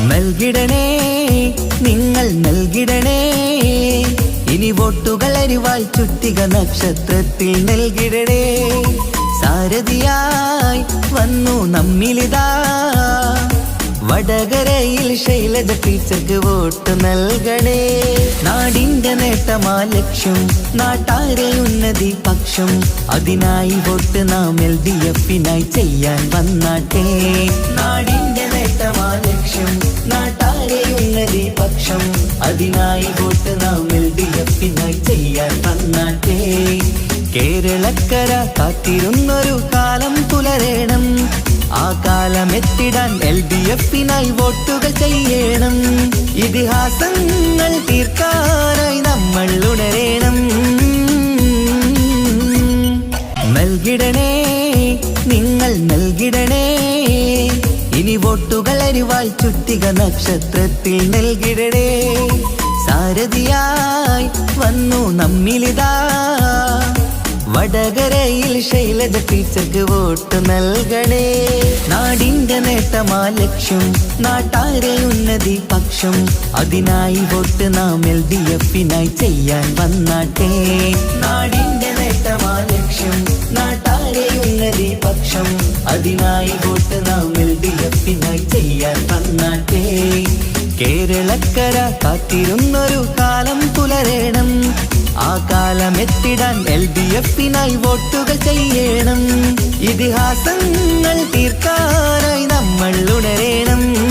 നൽകിടണേ നിങ്ങൾ നൽകിടണേ. ഇനി വോട്ടുകൾ അരിവാൾ ചുറ്റിക നക്ഷത്രത്തിൽ നൽകിടണേ. സാരഥിയായി വന്നു നമ്മിലിതാ. വടകരയിൽ ശൈലജ ടീച്ചർക്ക് വോട്ട് നൽകണേ. നാടിന്റെ നേട്ടമാ ലക്ഷ്യം നാട്ടാരെ ഉന്നതി പക്ഷം. അതിനായി വോട്ട് നാം എൽ ഡി എഫിനായി ചെയ്യാൻ വന്നാട്ടെ. നാടിന്റെ നേട്ടമാ ലക്ഷ്യം നാട്ടാരെ ഉന്നതി പക്ഷം. അതിനായി വോട്ട് നാം എൽ ഡി എഫിനായി ചെയ്യാൻ വന്നാട്ടേ കേരളക്കര കാത്തിരുന്നൊരു കാലം പുലരേണം. ആ കാലം എത്തിടാൻ എൽ ഡി എഫിനായി വോട്ടുകൾ ചെയ്യണം. ഇതിഹാസങ്ങൾ തീർക്കാനായി നമ്മൾ ഉണരേണം. നൽകിടണേ നിങ്ങൾ നൽകിടണേ. ഇനി വോട്ടുകൾ അരിവാൾ ചുട്ടിക നക്ഷത്രത്തിൽ നൽകിടണേ സാരഥിയായി വന്നു നമ്മിലിതാ. വടകരയിൽ ശൈലജ ടീച്ചർക്ക് വോട്ട് നൽകണേ. നാടിന്റെ നേട്ടമാ ലക്ഷ്യം നാട്ടാരെ ഉന്നതി പക്ഷം. അതിനായി വോട്ട് നാം എൽ ഡി എഫിനായി ചെയ്യാൻ വന്നാട്ടെ. നാടിന്റെ നേട്ടമാ ലക്ഷ്യം നാട്ടാരെ ഉന്നതി പക്ഷം. അതിനായി വോട്ട് നാം കേരളക്കര കാത്തിരുന്നൊരു കാലം പുലരേണം. ആ കാലം എത്തിടാൻ എൽ ഡി എഫിനായി വോട്ടുകൾ ചെയ്യണം. ഇതിഹാസങ്ങൾ തീർക്കാനായി നമ്മൾ ഉണരേണം.